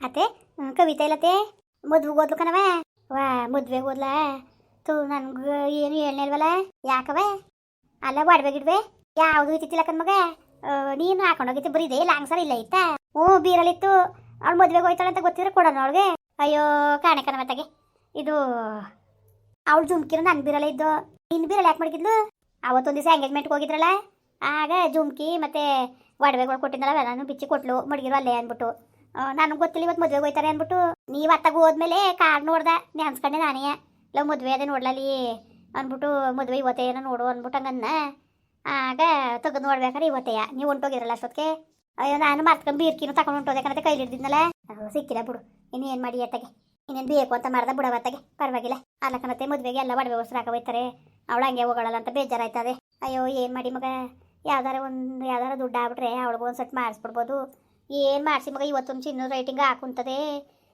ಅತ್ತೆ ಕವಿತಾ ಇಲ್ಲತ್ತೆ ಮದ್ವೆಗೆ ಓದ್ಲು ಕಣವ ವಾ, ಮದ್ವೆಗೆ ಓದ್ಲ ತು, ನನ್ಗೆ ಏನು ಹೇಳ್ನೇ ಯಾಕವ ಅಲ್ಲ, ಒಡವೆ ಗಿಡ್ವೆ? ಯಾವುದು ಇತ್ತಿಲ್ಲ ಕಣ್ ಮಗ? ನೀನು ಹಾಕೊಂಡೋಗಿತ್ತು ಬರೀ ಇದೆ ಲಾಂಗ್ ಸರ್ ಇಲ್ಲ ಇತ್ತ? ಹ್ಞೂ ಬೀರಲಿತ್ತು ಅವ್ಳು ಮದ್ವೆಗೆ ಹೋಯ್ತಾಳೆ ಅಂತ ಗೊತ್ತಿದ್ರೆ ಕೊಡೋಣ ಅವಳಿಗೆ. ಅಯ್ಯೋ, ಕಾಣೆ ಕಣ ಮತ್ತಾಗೆ ಇದು, ಅವಳು ಜುಮ್ಕಿರ ನನ್ನ ಬೀರಲ್ಲ ಇದ್ದು. ನಿನ್ನ ಬೀರಲ್ಲ ಯಾಕೆ ಮಾಡ್ಕಿದ್ಲು ಅವತ್ತೊಂದು ದಿವಸ ಎಂಗೇಜ್ಮೆಂಟ್ಗೆ ಹೋಗಿದ್ರಲ್ಲ? ಆಗ ಜುಮ್ಕಿ ಮತ್ತೆ ಒಡವೆಗಳು ಕೊಟ್ಟಿದ್ದಲ್ಲ ನಾನು ಬಿಚ್ಚಿ ಕೊಟ್ಲು. ಮಡಗಿರು ಅಲ್ಲೇ ಅಂದ್ಬಿಟ್ಟು. ನನಗೆ ಗೊತ್ತಿಲ್ಲ ಇವತ್ತು ಮದುವೆಗೆ ಹೋಯ್ತಾರೆ ಅಂದ್ಬಿಟ್ಟು ನೀವು ಅತ್ತಾಗ ಹೋದ್ಮೇಲೆ ಕಾರ್ ನೋಡ್ದೆ ನೆನ್ಸ್ಕೊಂಡೆ ನಾನೇ. ಇಲ್ಲ ಮದುವೆ ಅದೇ ನೋಡ್ಲಲ್ಲಿ ಅಂದ್ಬಿಟ್ಟು ಮದುವೆ ಇವತ್ತೇ ಏನೋ ನೋಡು ಅಂದ್ಬಿಟ್ಟು ಹಂಗನ್ನ. ಆಗ ತೆಗೆದು ನೋಡ್ಬೇಕಾರೆ ಇವತ್ತೆಯ ನೀವು ಹೊಂಟೋಗಿರಲ್ಲ ಅಷ್ಟೊತ್ತಿಗೆ ಅಯ್ಯೋ, ನಾನು ಮರ್ತ್ಕೊಂಡು ಬೀರ್ಕಿನೂ ತಗೊಂಡು ಹೊಂಟೋದಕ್ಕಂತ ಕೈಲಿ ಹಿಡ್ದಿದ್ನಲ್ಲ. ಸಿಕ್ಕಿಲ್ಲ ಬಿಡು. ಇನ್ನೇನು ಮಾಡಿ ಅತ್ತಗೆ? ಇನ್ನೇನು ಬೇಕು ಅಂತ ಮಾಡ್ದೆ ಬಿಡವತ್ತಗೆ ಪರವಾಗಿಲ್ಲ. ಅಲ್ಲಕ್ಕನತ್ತೆ ಮದುವೆಗೆ ಎಲ್ಲ ಒಡವೆ ವಸ್ತ್ರ ಹಾಕೋಯ್ತಾರೆ ಅವಳು ಹಂಗೆ ಹೋಗಳಲ್ಲ ಅಂತ ಬೇಜಾರಾಯ್ತದೆ. ಅಯ್ಯೋ, ಏನು ಮಾಡಿ ಮಗ? ಯಾವ್ದಾರ ಒಂದು, ಯಾವ್ದಾರ ದುಡ್ಡು ಆಗ್ಬಿಟ್ರೆ ಅವಳಿಗೆ ಒಂದು ಸೆಟ್ ಮಾಡಿಸ್ಬಿಡ್ಬೋದು. ಏನು ಮಾಡಿಸಿ ಮಗ, ಇವತ್ತೊಂದು ಚಿನ್ನ ರೈಟಿಂಗ್ ಹಾಕುಂತದೆ.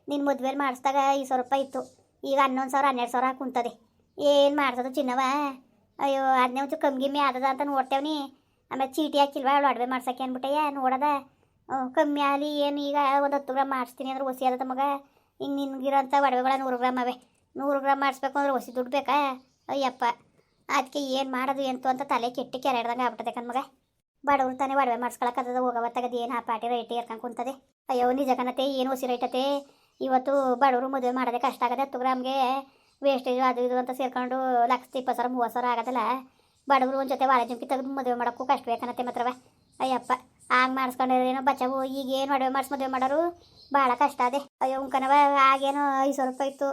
ನಿನ್ನ ಮದುವೆಲಿ ಮಾಡಿಸ್ದಾಗ ಐದು ಸಾವಿರ ರೂಪಾಯಿ ಇತ್ತು. ಈಗ ಹನ್ನೊಂದು ಸಾವಿರ, ಹನ್ನೆರಡು ಸಾವಿರ ಹಾಕುಂತದೆ. ಏನು ಮಾಡ್ತದ ಚಿನ್ನವ? ಅಯ್ಯೋ ಅದನ್ನೇ ಒಂಚೂರು ಕಮ್ಮಿ ಗಿಮ್ಮಿ ಆದದ ಅಂತ ನೋಡ್ತೇವ್ನಿ. ಆಮೇಲೆ ಚೀಟಿ ಹಾಕಿಲ್ವಾ, ಅವಳು ಅಡುಗೆ ಮಾಡ್ಸಕ್ಕೆ ಅಂದ್ಬಿಟ್ಟಯ್ಯ ನೋಡದ. ಕಮ್ಮಿ ಆಗಲಿ, ಏನು ಈಗ ಒಂದು ಹತ್ತು ಗ್ರಾಮ್ ಮಾಡಿಸ್ತೀನಿ ಅಂದ್ರೆ ಒಸಿ ಆದದ ಮಗ. ಹಿಂಗೆ ನಿನ್ಗಿರೋಂಥ ಒಡವೆಗಳ ನೂರು ಗ್ರಾಮ್ ಅವೆ. ನೂರು ಗ್ರಾಮ್ ಮಾಡಿಸ್ಬೇಕು ಅಂದ್ರೆ ಒಸಿ ದುಡ್ಡು ಬೇಕಾ? ಅಯ್ಯಪ್ಪ ಅದಕ್ಕೆ ಏನು ಮಾಡೋದು ಎಂತು ಅಂತ ತಲೆ ಕೆಟ್ಟು ಕೆರೆ ಹಿಡ್ದಂಗೆ ಆಗ್ಬಿಟ್ಟದೆ ಕಣ್ಮಗ ಬಡವ್ರು ತಾನೇ ಒಡವೆ ಮಾಡಿಸ್ಕೊಳಕ್ಕದ ಹೋಗವ, ತೆಗದು ಏನು ಆ ಪಾಟಿ ರೈಟ್ ಏರ್ಕೊಂಡು ಕುಂತದೆ. ಅಯ್ಯೋ ನಿಜ ಕಣತೆ ಏನು ಹೊಸಿ ರೈಟತೆ ಇವತ್ತು ಬಡವರು ಮದುವೆ ಮಾಡೋದೇ ಕಷ್ಟ ಆಗದೆ ಹತ್ತು ಗ್ರಾಮ್ಗೆ ವೇಸ್ಟೇಜು ಅದು ಇದು ಅಂತ ಸೇರ್ಕೊಂಡು ಲಕ್ಷ ಇಪ್ಪತ್ತು ಸಾವಿರ, ಮೂವತ್ತು ಸಾವಿರ ಆಗೋದಲ್ಲ. ಬಡವರು ಒಂದು ಜೊತೆ ವಾರ ಜುಂಕಿ ತೆಗೆದು ಮದುವೆ ಮಾಡೋಕ್ಕೂ ಕಷ್ಟ ಬೇಕನತೆ ಮಾತ್ರವ. ಅಯ್ಯಪ್ಪ ಆಗ ಮಾಡಿಸ್ಕೊಂಡ್ರೇನೋ ಬಚ್ಚವು, ಈಗ ಏನು ಮಾಡಿಸಿ ಮದುವೆ ಮಾಡೋರು? ಭಾಳ ಕಷ್ಟ ಅದೇ. ಅಯ್ಯೋ, ಉಂಕನವ ಆಗೇನು ಐದು ಸಾವಿರ ರೂಪಾಯಿ ಇತ್ತು.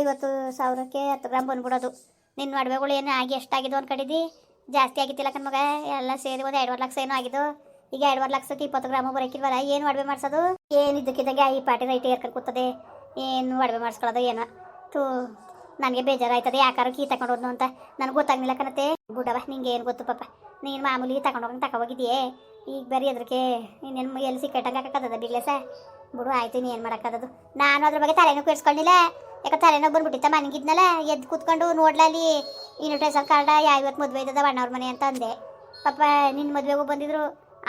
ಐವತ್ತು ಸಾವಿರಕ್ಕೆ ಹತ್ತು ಗ್ರಾಮ್ ಬಂದ್ಬಿಡೋದು. ನಿನ್ನ ಒಡವೆಗಳು ಏನು ಆಗಿ ಎಷ್ಟಾಗಿದ್ದು ಅನ್ಕೊಂಡಿದ್ದಿ? ಜಾಸ್ತಿ ಆಗಿತ್ತಿಲ್ಲ ಕಣ್ಮಗ ಎಲ್ಲ ಸೇರಿ ಒಂದು ಎರಡುವರೆ ಲಕ್ಷ ಏನೋ ಆಗಿದ್ದು. ಈಗ ಎರಡುವರೆ ಲಕ್ಷಕ್ಕೆ ಇಪ್ಪತ್ತು ಗ್ರಾಮ ಬರೋಕ್ಕಿಲ್ವಲ್ಲ ಏನು ಒಡವೆ ಮಾಡಿಸೋದು? ಏನು ಇದ್ದಕ್ಕಿದ್ದಂಗೆ ಈ ಪಾಟಿ ರೈಟ್ ಏರ್ಕೊಂಡು ಕೂತದೆ. ಏನು ಒಡವೆ ಮಾಡಿಸ್ಕೊಳ್ಳೋದು ಏನೋ. ತೂ ನನಗೆ ಬೇಜಾರಾಯ್ತದೆ. ಕೀ ತಗೊಂಡು ಹೋದ್ನು ಅಂತ ನನಗೆ ಗೊತ್ತಾಗ್ಲಿಲ್ಲ ಕಣತೆ ಬಿಡವ ನಿಂಗೆ ಏನು ಗೊತ್ತು ಪಾಪ. ನೀನು ಮಾಮೂಲಿ ತಗೊಂಡೋಗಿ ತಗೋಗಿದೆಯೇ ಈಗ ಬರೀ ಅದಕ್ಕೆ ಇನ್ನೇನು ಎಲ್ಲಿ ಸಿಕ್ಕಟ್ಟಂಗೆ ಹಾಕಕ್ಕದ ಬಿಗ್ಲೆಸ? ಬಿಡು, ಆಯ್ತು ನೀನು ಏನು ಮಾಡೋಕ್ಕದದು ನಾನು ಅದ್ರ ಬಗ್ಗೆ ತಲೆನೂ ಕೇಳಿಸ್ಕೊಂಡಿಲ್ಲ ಯಾಕೆ ತಲೆನೋ ಬಂದ್ಬಿಟ್ಟಿತ್ತ ಮನೆಗಿದ್ನಲ್ಲ ಎದ್ದು ಕೂತ್ಕೊಂಡು ನೋಡ್ಲಲ್ಲಿ. ಇನ್ವಿಟೇಷನ್ ಕಾರ್ಡ ಯಾವತ್ತು ಮದುವೆ ಇದ್ದದ ಅಣ್ಣವ್ರ ಮನೆ ಅಂತ ಅಂದೆ. ಪಾಪ ನಿನ್ನ ಮದುವೆಗೂ ಬಂದಿದ್ರು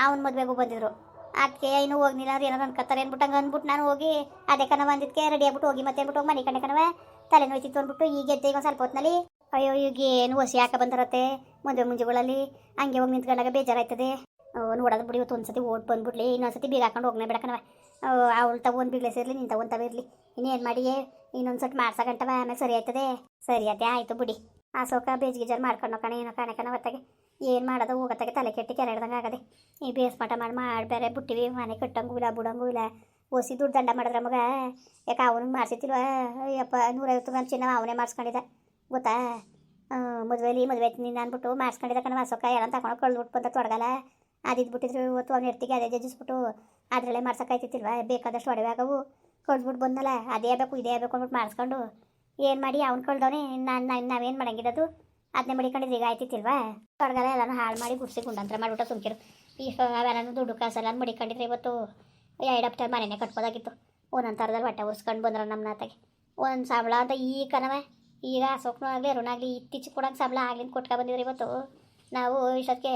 ಅವನ ಮದುವೆಗೂ ಬಂದಿದ್ರು. ಅದಕ್ಕೆ ಇನ್ನೂ ಹೋಗ್ನಿಲ್ಲ ಅವ್ರು ಏನಾರು ಅನ್ಕೋತಾರೆ ಅಂದ್ಬಿಟ್ಟು ಅಂದ್ಬಿಟ್ಟು ನಾನು ಹೋಗಿ ಅದೇ ಕಣ ಬಂದಿದ್ದಕ್ಕೆ ರೆಡಿ ಆಗ್ಬಿಟ್ಟು ಹೋಗಿ ಮತ್ತೆ ಅಂದ್ಬಿಟ್ಟು ಹೋಗಿ ಮನೆ ಕಣ್ಣೆ ಕಣವ. ತಲೆ ನೋಯ್ತಿತ್ತು ಅಂದ್ಬಿಟ್ಟು ಈಗ ಎದ್ದೆ ಒಂದ್ ಸ್ವಲ್ಪ ಹೊತ್ತಿನಲ್ಲಿ ಅಯ್ಯೋ ಈಗ ಏನು ಹೊಸಿ ಹಾಕ ಬಂದಿರತ್ತೆ ಮದುವೆ ಮುಂಜುಗಳಲ್ಲಿ. ಹಂಗೆ ಹೋಗಿ ನಿಂತ್ಕೊಂಡಾಗ ಬೇಜಾರಾಯ್ತದೆ. ನೋಡೋದು ಬಿಡಿ, ಇವತ್ತು ಒಂದ್ಸತಿ ಓಟ್ ಬಂದ್ಬಿಡ್ಲಿ, ಇನ್ನೊಂದ್ಸತಿ ಬೀಗ ಹಾಕೊಂಡು ಹೋಗ್ನೇ ಬೇಡಕನವ ಅವಳು ತಗೊಂಡು ಬಿಗ್ಲೆಸ್ ಇರಲಿ ನೀನು ತಗೊಂತವ ಇರಲಿ. ಇನ್ನೇನು ಮಾಡಿ ಇನ್ನೊಂದು ಸಟ್ ಮಾಡ್ಸಕಂಟವ ಆಮೇಲೆ ಸರಿ ಆಯ್ತದೆ. ಸರಿ ಅದೇ ಆಯ್ತು ಬಿಡಿ. ಆ ಸೋಕ ಜರ್ ಮಾಡ್ಕೊಂಡು ಕಣ, ಏನೋ ಕಣ ಹೊತ್ತಾಗೆ. ಏನು ಮಾಡೋದು ಹೋಗತ್ತಾಗೆ, ತಲೆ ಕೆಟ್ಟಿ ಕೆರೆ ಹಿಡ್ದಂಗೆ ಆಗದೆ. ಈ ಬೇಸ್ ಮಟ ಮಾಡಿ ಮಾಡಿ ಬೇರೆ ಬುಟ್ಟಿವಿ, ಮನೆ ಕಟ್ಟಂಗೂ ಇಲ್ಲ, ಬಿಡಂಗೂ ಇಲ್ಲ. ಓಸಿ ದುಡ್ಡು ದಂಡ ಮಾಡಿದ್ರೆ ಮಗ, ಯಾಕೆ ಅವನಿಗೆ ಮಾಡಿಸಿತಿಲ್ವ ಅಯ್ಯಪ್ಪ, ನೂರೈವತ್ತು ಗ್ರಾಮ್ ಚಿನ್ನ ಅವನೇ ಮಾಡಿಸ್ಕೊಂಡಿದ್ದ. ಗೊತ್ತಾ? ಮದುವೆಲಿ ಮದುವೆ ನೀನು ಅಂದ್ಬಿಟ್ಟು ಮಾಡಿಸ್ಕೊಂಡಿದ್ದ ಕಣ ವಾಸೋಕ ಏನಂತ ತಗೊಂಡು ಕಳ್ದು ಬಂದ ತೊಡಗಲ್ಲ. ಅದಿದ್ದು ಬಿಟ್ಟಿದ್ರು ಇವತ್ತು ಅವ್ನ ಇರ್ತಿಗೆ ಅದೇ ಜಜ್ಜಿಸ್ಬಿಟ್ಟು ಅದರಲ್ಲೇ ಮಾಡ್ಸೋಕ್ಕಾಯ್ತಿತ್ತಿಲ್ವ ಬೇಕಾದಷ್ಟು ಒಡವೆ ಆಗವು. ಕಳ್ದ್ಬಿಟ್ಟು ಬಂದಲ್ಲ ಅದೇ ಬೇಕು ಇದೇ ಬೇಕು ಅಂದ್ಬಿಟ್ಟು ಮಾಡಿಸ್ಕೊಂಡು ಏನು ಮಾಡಿ ಅವ್ನು ಕಳ್ದವನೇ, ನಾನು ನಾವೇನು ಮಾಡಂಗಿರೋದು? ಅದನ್ನೇ ಮಡಿಕೊಂಡಿದ್ದು ಈಗ ಆಯ್ತಿತ್ತಿಲ್ವಾ? ಹೊರಗಲ್ಲ ಎಲ್ಲಾನು ಹಾಳು ಮಾಡಿ ಗುಡ್ಸಿ ಗುಂಡಂತ್ರ ಮಾಡಿಬಿಟ್ಟು ಸುಮ್ಕಿರು. ಈ ಅವೆಲ್ಲನೂ ದುಡ್ಡು ಕಾಸೆಲ್ಲ ಮಡಿಕೊಂಡಿದ್ರೆ ಇವತ್ತು ಎರಡು ಹಪ್ತ ಮನೆನೇ ಕಟ್ಬೋದಾಗಿತ್ತು. ಒಂದೊಂದು ಥರದಲ್ಲಿ ಬಟ್ಟೆ ಉರ್ಸ್ಕೊಂಡು ಬಂದ್ರೆ ನಮ್ಮ ನಾತಾಗೆ. ಒಂದು ಸಂಬಳ ಅಂತ ಈ ಕನವೆ ಈಗ ಅಶೋಕ್ನೂ ಆಗಲಿ ಅರುಣಾಗಲಿ ಇತ್ತೀಚೆಗೆ ಕೊಡೋಂಗೆ ಸಂಬಳ ಆಗ್ಲಿಂದ ಕೊಟ್ಕೊ ಬಂದಿದ್ರೆ ಇವತ್ತು. ನಾವು ಇಷ್ಟೊತ್ತಿಗೆ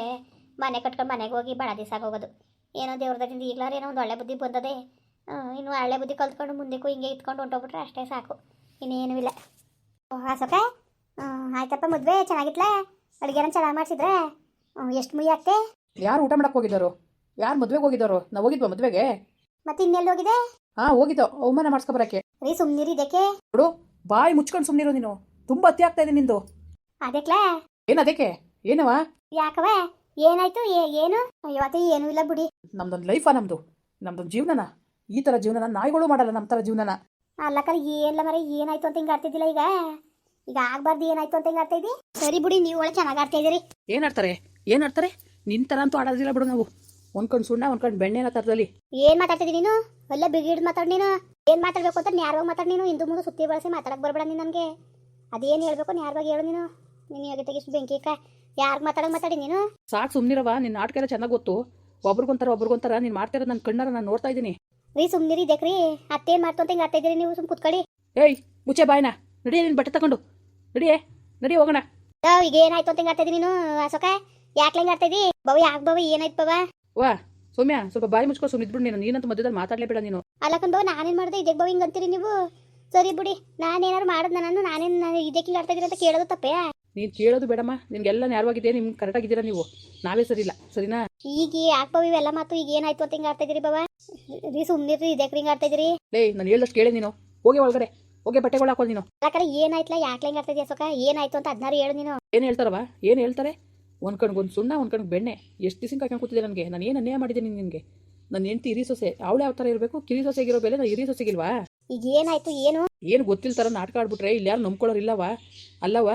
ಮನೆ ಕಟ್ಕೊಂಡು ಮನೆಗೆ ಹೋಗಿ ಭಾಳ ದಿವಸ ಆಗೋಗೋದು ಏನೋ ದೇವ್ರದಿಂದ ಈಗಲಾರ ಏನೋ ಒಂದು ಒಳ್ಳೆ ಬುದ್ಧಿ ಬಂದದೆ. ಇನ್ನು ಒಳ್ಳೆ ಬುದ್ಧಿ ಕಲ್ತ್ಕೊಂಡು ಮುಂದಕ್ಕೂ ಹಿಂಗೆ ಇತ್ಕೊಂಡು ಹೊಂಟೋಗ್ಬಿಟ್ರೆ ಅಷ್ಟೇ ಸಾಕು. ಇನ್ನೇನು ಇಲ್ಲ. ಓ ಸೊಕೆ ಆಯ್ತಪ್ಪ ಮದುವೆ ಚೆನ್ನಾಗಿತ್ಲಾ? ಅಡುಗೆನ ಚೆನ್ನಾಗಿ ಮಾಡಿಸಿದ್ರೆ? ಎಷ್ಟು ಮುಯಿ ಆಗ್ತೆ? ಯಾರು ಊಟ ಮಾಡಕ್ಕೆ ಹೋಗಿದ್ದಾರೋ? ಯಾರು ಮದುವೆಗೆ ಹೋಗಿದ್ದಾರೋ? ನಾವು ಹೋಗಿದ್ವಾ ಮದುವೆಗೆ? ಮತ್ತೆ ಇನ್ನೆಲ್ಲಿ ಹೋಗಿದೆ ಹಾ ಹೋಗಿದ್ದೋ. ಅವಮಾನ ಮಾಡಿಸ್ಕೊಬರಕ್ಕೆ. ರೀ ಸುಮ್ಮನಿರಿ ಇದಕ್ಕೆ. ನೋಡು ಬಾಯಿ ಮುಚ್ಕೊಂಡು ಸುಮ್ಮನಿರು ನೀನು. ತುಂಬಾ ಅತಿ ಆಗ್ತಾ ಇದೆ ನಿಂದು. ಅದಕ್ಕೆ ಏನ್ ಅದಕ್ಕೆ? ಏನವ? ಯಾಕವ ಏನಾಯ್ತು? ಏ- ಏನು? ಇವತ್ತು ಏನೂ ಇಲ್ಲ ಬಿಡಿ. ನಮ್ದೊಂದು ಲೈಫಾ ನಮ್ದು. ನಮ್ದೊಂದು ಜೀವನನ. ಈ ಥರ ಜೀವನನ ನಾಯಿಗಳು ಮಾಡಲ್ಲ ನಮ್ಮ ಥರ ಜೀವನನ. ಅಲ್ಲಕ್ಕಲ್ಲ ಏನಿಲ್ಲ ಮರ ಏನಾಯ್ತು ಅಂತ ಹಿಂಗೆ ಆಡ್ತಿದ್ದಿಲ್ಲ ಈಗ? ಈಗ ಆಗ್ಬಾರ್ದು ಏನಾಯ್ತು ಅಂತ ಹಿಂಗೆ ಆಡ್ತಾ ಇದ್ದಿ? ಸರಿ ಬಿಡಿ ನೀವು ಒಳ್ಳೆ ಚೆನ್ನಾಗಿ ಆಡ್ತಾ ಇದ್ದೀರಿ. ಏನು ಆಡ್ತಾರೆ? ಏನು ಆಡ್ತಾರೆ? ನಿನ್ ಥರ ಅಂತೂ ಆಡೋದಿಲ್ಲ ಬಿಡು ನಾವು. ಒಂದ್ಕೊಂಡು ಸುಣ್ಣ ಒಂದ್ಕೊಂಡು ಬೆಣ್ಣೆನ ತರದಲ್ಲಿ ಏನ್ ಮಾತಾಡ್ತಿದ್ದಿ ನೀನು? ಒಳ್ಳೆ ಬಿಗಿಡ್ ಮಾತಾಡ್ ನೀನು. ಏನ್ ಮಾತಾಡ್ಬೇಕು ಅಂತ ನ್ಯಾರವಾಗಿ ಮಾತಾಡ್ ನೀನು. ಹಿಂದೂ ಮುಂದೆ ಸುತ್ತಿ ಬಳಸಿ ಮಾತಾಡಕ್ ಬರ್ಬೇಡ ನೀನು ನನಗೆ. ಅದೇನು ಹೇಳ್ಬೇಕು ನ್ಯಾರವಾಗಿ ಹೇಳು ನೀನು. ನೀನು ಯೋಗ್ಯತೆ ಇಷ್ಟು ಬೆಂಕಿ ಕ ಯಾರಿಗೆ ಮಾತಾಡಕ್ ಮಾತಾಡಿ ನೀನು? ಸಾಕು ಸುಮ್ಮನಿರವ ನಿನ್ನ ನಾಟಕ ಎಲ್ಲ ಚೆನ್ನಾಗಿ ಗೊತ್ತು. ಒಬ್ರಿಗೊಂತಾರ ಒಬ್ರಿಗೊಂತಾರ ನೀನು ಮಾಡ್ತಿರೋದು ನನ್ನ ಕಣ್ಣಾರ ನಾನು ನೋಡ್ತಾ ಇದ್ದೀನಿ. ರೀ ಸುಮ್ಮನಿರಿ ದೇಖ್ರಿ ಅತ್ತೇನ್ ಮಾಡ್ತೋ ಅಂತ ಹಿಂಗೆ ಅತ್ತ ಇದ್ದೀರಿ ನೀವು ಸುಮ್ ಕುತ್ಕೊಳ್ಳಿ. ಏಯ್ ಮುಚ್ಚೆ ಬಾಯ್ನ. ನಡಿ ನಿನ್ನ ಬಟ್ಟೆ ತಗೊಂಡು. ನಡಿಯೇ ನಡಿ ಹೋಗೋಣ. ಯಾವ ಈಗ ಏನಾಯ್ತು ಅಂತ ಹಿಂಗೆ ನೀನು? ಅಶೋಕ ಯಾಕೆ ಹಿಂಗೆ ಆಡ್ತಾ ಇದ್ದಿ? ಬವಿ ಯಾಕೆ ಬವಿ ಏನಾಯ್ತು ಬವ ವಾ ಸೌಮ್ಯ ಸ್ವಲ್ಪ ಬಾಯಿ ಮುಚ್ಕೊ ಸುಮ್ಮನಿದ್ಬಿಡು ನೀನು. ನೀನಂತ ಮಧ್ಯದಲ್ಲಿ ಮಾತಾಡಲೇಬೇಡ ನೀನು. ಅಲ್ಲಕಂದು ನಾನೇನು ಮಾಡ್ದೆ? ಇದಕ್ಕೆ ಬಾವ ಹಿಂಗೆ ಅಂತೀರಿ ನೀವು? ಸರಿ ಬಿಡಿ ನಾನೇನಾರು ಮಾಡಿದ್ ನಾನು ನಾನೇನು ನಾನು ಇದಕ್ಕೆ ಹಿಂಗೆ ಆಡ್ತಾ ಅಂತ ಕೇಳೋದು ತಪ್ಪೇ? ನೀನು ಕೇಳೋದು ಬೇಡಮ್ಮ. ನಿಮ್ಗೆಲ್ಲ ನ್ಯಾಯವಾಗಿದೆ. ನಿಮ್ಗೆ ಕರೆಕ್ಟಾಗಿದ್ದೀರಾ ನೀವು? ನಾವೇ ಸರಿ ಇಲ್ಲ ಸರಿನಾ? ಈಗ ಯಾಕೆ ಬಾವ ಇವೆಲ್ಲ ಮಾತು ಈಗ ಏನಾಯ್ತು ಅಂತ ಹಿಂಗೆ ಆಡ್ತಾ ಇದೀರಿ ಬಾವ ರೀ ಸುಮ್ಮನೆ ಇದಕ್ಕೆ ಹಿಂಗೆ ಆಡ್ತಾ ಇದೀರಿ ಲೇ ನಾನು ಹೇಳ್ದಷ್ಟು ಕೇಳಿ ನೀನು. ಹೋಗಿ ಒಳಗಡೆ. ಹೋಗಿ ಬಟ್ಟೆಗಳು ಹಾಕೋ ನೀನು. ಯಾಕಂದ್ರೆ ಏನಾಯ್ತಲ್ಲ? ಯಾಕೆ ಹಿಂಗೆ ಆಡ್ತಾ ಸಕ ಸೊಕ ಏನಾಯ್ತು ಅಂತ ಅದನ್ನಾರು ಹೇಳು ನೀನು. ಏನು ಹೇಳ್ತಾರವ ಏನು ಹೇಳ್ತಾರೆ? ಒಂದು ಕಣ್ಗೆ ಒಂದು ಸುಣ್ಣ ಒಂದು ಕಣ್ಗೆ ಬೆಣ್ಣೆ. ಎಷ್ಟು ದಿವಸ ಕಾಯ್ಕೊಂಡು ಕೂತಿದ್ದೆ ನನಗೆ? ನಾನು ಏನು ಅನ್ಯಾಯ ಮಾಡಿದ್ದೀನಿ ನಿನಗೆ? ನನ್ನ ಹೆಂಡತಿ ಇರಿ ಸೊಸೆ. ಅವಳೆ ಯಾವ ಥರ ಇರಬೇಕು? ಕಿರಿ ಸೊಸೆಗಿರೋ ಬೆಲೆ ನಾನು ಇರಿ ಸೊಸೆಗಿಲ್ವಾ? ಈಗ ಏನಾಯ್ತು ಏನು? ಏನು ಗೊತ್ತಿಲ್ಲ ಥರ ನಾಟಕ ಆಡ್ಬಿಟ್ರೆ ಇಲ್ಲಿ ಯಾರು ನಂಬ್ಕೊಳ್ಳೋರು ಅಲ್ಲವಾ ಅಲ್ಲವ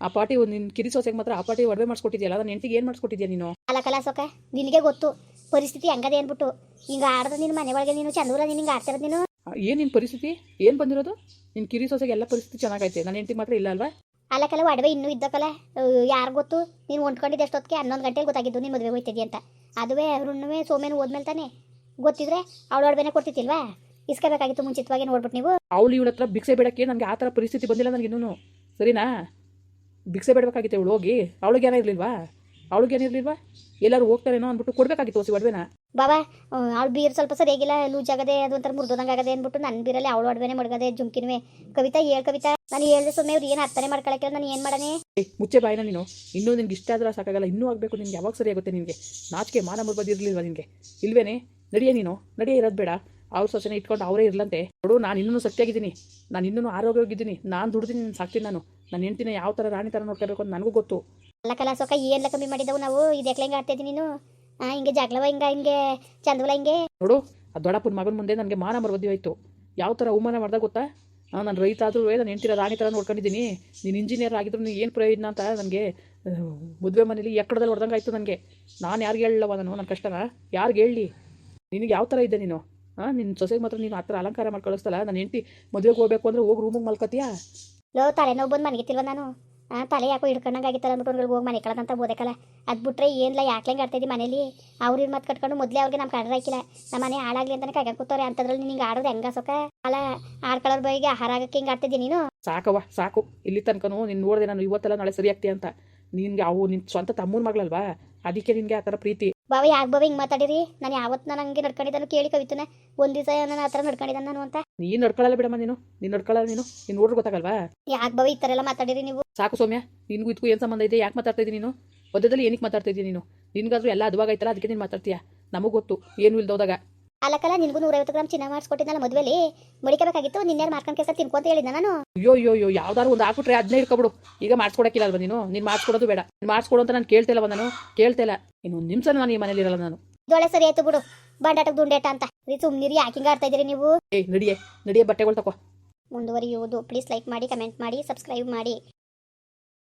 ಆ ಪಾಟಿ ಒಂದು ನಿನ್ನ ಕಿರಿ ಸೊಸೆಗೆ ಮಾತ್ರ ಆ ಪಾಟಿ ಒಡವೆ ಮಾಡಿಸ್ಕೊಟ್ಟಿದ್ಯಲ್ಲ ನನ್ನ ಹೆಂಡತಿಗೆ ಏನು ಮಾಡಿಸ್ಕೊಟ್ಟಿದ್ಯಾ ನೀನು? ಅಲ್ಲ ಕಲ ಸೊಕ ನಿನಗೆ ಗೊತ್ತು. ಪರಿಸ್ಥಿತಿ ಹಂಗದೆ ಅನ್ಬಿಟ್ಟು ಹಿಂಗೆ ಆಡ್ದ ನಿನ್ನ ಮನೆ ಒಳಗೆ ನೀನು ಚಂದೂರ ನೀನು ಹಿಂಗೆ ಆಡ್ತಿರೋದು ನೀನು. ಏನು ನಿನ್ನ ಪರಿಸ್ಥಿತಿ? ಏನು ಬಂದಿರೋದು? ನಿನ್ನ ಕಿರಿ ಸೊಸೆಗೆ ಎಲ್ಲ ಪರಿಸ್ಥಿತಿ ಚೆನ್ನಾಗೈತೆ. ನನ್ನ ಹೆಂಡತಿ ಮಾತ್ರ ಇಲ್ಲ ಅಲ್ವಾ? ಅಲ್ಲ ಕಲ ಒಡವೆ ಇನ್ನೂ ಇದ್ದಕಲ್ಲ ಯಾರು ಗೊತ್ತು? ನೀನು ಹೊಂದ್ಕೊಂಡಿದ್ದು ಎಷ್ಟೊತ್ತಿಗೆ? ಹನ್ನೊಂದು ಗಂಟೆಗೆ ಗೊತ್ತಾಗಿದ್ದು ನಿನ್ ಮದುವೆ ಹೋಯ್ತಿದ್ದಿ ಅಂತ. ಅದುವೇ ಹುಣ್ಣುವೆ ಸೋಮೇನು ಹೋದ್ಮೇಲೆ ತಾನೆ. ಗೊತ್ತಿದ್ರೆ ಅವಳ ಒಡವೆನೇ ಕೊಡ್ತಿತ್ತಿಲ್ವಾ ಇಸ್ಕೋಬೇಕಾಗಿತ್ತು ಮುಂಚಿತವಾಗಿ ನೋಡ್ಬಿಟ್ಟು ನೀವು. ಅವಳು ಇವಳ ಹತ್ರ ಭಿಕ್ಷೆ ಬೇಡಕ್ಕೆ ನನಗೆ ಆ ಥರ ಪರಿಸ್ಥಿತಿ ಬಂದಿಲ್ಲ ನನಗೆ ಇನ್ನೂ ಸರಿನಾ? ಭಿಕ್ಷೆ ಬೇಡಬೇಕಾಗಿತ್ತು ಇವಳು ಹೋಗಿ. ಅವಳಿಗೆ ಏನಿರಲಿಲ್ವಾ ಅವಳಿಗೆ ಏನಿರಲಿಲ್ವಾ ಎಲ್ಲರೂ ಹೋಗ್ತಾರೇನೋ ಅಂದ್ಬಿಟ್ಟು ಕೊಡಬೇಕಾಗಿತ್ತು ಹೊಸಿ ಒಡವೆನ. ಬಾಬಾ ಅವ್ಳು ಬೀರ್ ಸ್ವಲ್ಪ ಸರಿಯಾಗಿಲ್ಲ ಲೂಜ್ ಆಗದೆ ಅದು ಒಂಥರ ಮುರಿದೋದಂಗೆ ಆಗದೆ ಅಂದ್ಬಿಟ್ಟು ನನ್ನ ಬೀರಲ್ಲಿ ಅವಳು ಒಡವೆನೇ ಮಡಗದೆ ಜುಮ್ಕಿನ್ವೆ. ಕವಿತಾ ಹೇಳ್ ಕವಿತಾ ನಾನು ಹೇಳ್ದೆ ಸುಮ್ಮನೆ ಅವ್ರು ಏನು ಅರ್ಥನೆ ಮಾಡ್ಕೊಳಕ್ಕೆ ನಾನು ಏನು ಮಾಡನೆ? ಮುಚ್ಚೆ ಬಾಯಿನ ನೀನು. ಇನ್ನೂ ನಿನ್ಗೆ ಇಷ್ಟ ಆದ್ರೆ ಸಾಕಾಗಲ್ಲ ಇನ್ನೂ ಆಗಬೇಕು ನಿನ್ಗೆ ಯಾವಾಗ ಸರಿ ಆಗುತ್ತೆ ನಿನಗೆ. ನಾಚಿಕೆ ಮಾನ ಮುರ್ಬದು ಇರಲಿಲ್ವಾ ನಿನಗೆ? ಇಲ್ವೇನೆ? ನಡಿಯೇ ನೀನು. ನಡಿಯೇ ಇರೋದು ಬೇಡ. ಅವ್ರ ಸೊಸೆನೇ ಇಟ್ಕೊಂಡು ಅವರೇ ಇರಲಂತೆ. ನೋಡು ನಾನು ಇನ್ನೂ ಸತ್ಯಾಗಿದ್ದೀನಿ ನಾನು ಇನ್ನೂ ಆರೋಗ್ಯವಾಗಿದ್ದೀನಿ. ನಾನು ದುಡ್ದಿನಿ ನಾನು ಸಾಕ್ತೀನಿ ನಾನು. ನನ್ನ ಹೆಂಡ್ತಿನ ಯಾವ ಥರ ರಾಣಿ ಥರ ನೋಡ್ಕೋಬೇಕು ಅಂತ ನನಗೂ ಗೊತ್ತು. ಅಲ್ಲ ಕಲ ಸೊಕ್ಕ ಏನ್ ಕಮ್ಮಿ ಮಾಡಿದವು ನಾವು? ಇದು ಹೆಂಗೆ ಆಡ್ತಾ ಇದ್ದೀನಿ ನೀನು? ಹಾಂ ಹಿಂಗೆ ಜಾಗ್ಲವ ಹಿಂಗೆ ಹಿಂಗೆ ಚಂದವಲ್ಲ ಹಿಂಗೆ? ನೋಡು ಆ ದೊಡ್ಡಪ್ಪನ ಮಗನ ಮುಂದೆ ನನಗೆ ಮಾನ ಮರಬದ್ದಿ ಹೋಯ್ತು. ಯಾವ ಥರ ಅವಮಾನ ಮಾಡ್ದಾಗ ಗೊತ್ತಾ? ನಾನು ರೈತ ಆದರೂ ನಾನು ಹೆಂಡ್ತಿರ ರಾಣಿ ಥರ ನೋಡ್ಕೊಂಡಿದ್ದೀನಿ. ನೀನು ಇಂಜಿನಿಯರ್ ಆಗಿದ್ರು ನೀನು ಏನು ಪ್ರಯೋಜನ ಅಂತ ನನಗೆ ಮದುವೆ ಮನೇಲಿ ಎಕ್ಕಡದಲ್ಲಿ ಹೊಡೆದಂಗೆ ಆಯಿತು ನನಗೆ. ನಾನು ಯಾರಿಗೆ ಹೇಳಲ್ಲವ ನಾನು ನನ್ನ ಕಷ್ಟನ? ಯಾರಿಗೆ ಹೇಳಿ? ನಿನಗೆ ಯಾವ ಥರ ಇದ್ದೆ ನೀನು? ಹಾಂ ನಿನ್ನ ಸೊಸೆಗೆ ಮಾತ್ರ ನೀನು ಆ ಥರ ಅಲಂಕಾರ ಮಾಡಿ ಕಳಿಸ್ತಲ್ಲ ನನ್ನ ಹೆಂಡ್ತಿ ಮದುವೆಗೆ ಹೋಗಬೇಕು ಅಂದರೆ ಹೋಗಿ ರೂಮಿಗೆ ಮಲ್ಕೋತೀಯಾ? ಲೋ, ತಲೆನೋವು ಬಂದು ಮನೆಗಿತ್ತಿಲ್ವ ನಾನು. ತಲೆ ಯಾಕೋ ಹಿಡ್ಕೊಂಡಂಗೆ ಆಗಿತ್ತಲ್ಲ ಅಂದ್ಬಿಟ್ಟು ಹೋಗಿ ಮನೆ ಕಳದಂತ ಬೋದಕ್ಕಲ್ಲ ಅದು ಬಿಟ್ರೆ ಏನಿಲ್ಲ ಯಾಕೆ ಹೆಂಗೆ ಆಡ್ತಾ ಇದ್ದಿ ಮನೇಲಿ? ಅವ್ರ ಮತ್ತೆ ಕಟ್ಕೊಂಡು ಮೊದಲೇ ಅವ್ರಿಗೆ ನಮ್ಮ ಕಡ್ರ ಹಾಕಿಲ್ಲ. ನಮ್ಮ ಮನೆ ಹಾಳಾಗ್ಲಿ ಅಂತಾನೆ ಕಾಯ್ಕೊಂಡು ಕೂತವ್ರೆ, ಅಂತದ್ರಲ್ಲಿ ನಿಂಗೆ ಆಡೋದು ಹೆಂಗ ಸೊಕ ಅಲ್ಲ ಆಡ್ಕೊಳ್ಳೋರ್ ಬೈಗೆ ಆಹಾರ ಆಗಕ್ಕೆ ಹಿಂಗೆ ಆಡ್ತಿದ್ದಿ ನೀನು? ಸಾಕವ್ವ, ಸಾಕು. ಇಲ್ಲಿ ತನಕನು ನೀನು ನೋಡಿದೆ ನಾನು ಇವತ್ತೆಲ್ಲ ನಾಳೆ ಸರಿ ಆಗ್ತೀಯ ಅಂತ. ನಿನಗೆ ಅವು ನಿನ್ನ ಸ್ವಂತ ತಮ್ಮನ ಮಗಳಲ್ವಾ? ಅದಕ್ಕೆ ನಿನಗೆ ಆ ಥರ ಪ್ರೀತಿ. ಬಾವ ಯಾಕೆ ಬಾವ ಹಿಂಗ್ ಮಾತಾಡಿರಿ? ನಾನು ಯಾವತ್ತು ನಾನು ಹಂಗೆ ನಡ್ಕೊಂಡಿದ್ದಾನು ಕೇಳಿ ಕವಿತನ. ಒಂದು ದಿವಸ ನಾನು ಆತರ ಥರ ನಡ್ಕೊಂಡಿದ್ದಾನೆ ನಾನು ಅಂತ. ನೀನು ನಡ್ಕೊಳ್ಳಲ್ಲ ಬಿಡಮ್ಮ ನೀನು. ನೀನ್ ನಡ್ಕೊಳ್ಳಲ್ಲ ನೀನು. ನೀನು ನೋಡ್ರೆ ಗೊತ್ತಾಗಲ್ವಾ? ಯಾಕೆ ಬಾವ ಈ ಥರ ಎಲ್ಲ ಮಾತಾಡಿರಿ ನೀವು? ಸಾಕು ಸೌಮ್ಯ. ನಿನ್ಗೂ ಇದಕ್ಕೂ ಏನು ಸಂಬಂಧ ಇದೆ? ಯಾಕೆ ಮಾತಾಡ್ತಾ ಇದ್ದೀನಿ ನೀನು? ಒದ್ದದಲ್ಲಿ ಏನಕ್ಕೆ ಮಾತಾಡ್ತಾ ಇದ್ದೀನಿ ನೀನು? ನಿನ್ಗಾದ್ರೂ ಎಲ್ಲ ಅದುವಾಗೈತಲ್ಲ ಅದಕ್ಕೆ ನೀನು ಮಾತಾಡ್ತೀಯಾ? ನಮಗೆ ಗೊತ್ತು. ಏನು ಇಲ್ದೋದಾಗ. ಅಲ್ಲಕ್ಕಲ್ಲ ನಿನಗೂ ನೂರೈವತ್ತು ಗ್ರಾಮ್ ಚಿನ್ನ ಮಾಡಿಸ್ಕೊಟ್ಟಿದ್ದಲ್ಲ ಮದುವೆಲಿ? ಮಡಿಕಬೇಕಾಗಿತ್ತು ನಿನ್ನೆ ಮಾರ್ಕೊಂಡು ಕೆಲಸ ತಿನ್ಕೊಂತ ಹೇಳಿದ್ನ ನಾನು? ಅಯ್ಯೋ ಅಯ್ಯೋ ಅಯ್ಯೋ ಯಾವ್ದಾರು ಒಂದು ಹಾಕ್ಬಿಟ್ರೆ ಅದನ್ನೇ ಇಟ್ಕೊಬಿಡು ಈಗ ಮಾಡಿಸ್ಕೊಡಕ್ಕಿಲ್ಲ ಅಲ್ವಾ ನೀನು? ನೀನು ಮಾಡಿಸ್ಕೊಡೋದು ಬೇಡ. ನೀನು ಮಾಡಿಸ್ಕೊಡು ಅಂತ ನಾನು ಕೇಳ್ತಿಲ್ಲ ನಾನು? ಕೇಳ್ತಿಲ್ಲ ಇನ್ನು ಒಂದು ನಿಮಿಷ ನಾನು ಈ ಮನೇಲಿ ಇರಲ್ಲ ನಾನು. ಇದೊಳೆ ಸರಿ ಆಯ್ತು ಬಿಡು. ಬಂಡಾಟಕ್ಕೆ ದುಂಡೇಟ ಅಂತ. ರೀ ಸುಮ್ಮನಿರಿ ಯಾಕೆ ಹಿಂಗೆ ಆಡ್ತಾ ಇದ್ದೀರಿ ನೀವು? ಏ ನಡಿಯೇ. ನಡಿಯೇ ಬಟ್ಟೆಗಳು ತಕೋ. ಮುಂದುವರಿಯುವುದು. ಪ್ಲೀಸ್ ಲೈಕ್ ಮಾಡಿ ಕಮೆಂಟ್ ಮಾಡಿ ಸಬ್ಸ್ಕ್ರೈಬ್ ಮಾಡಿ.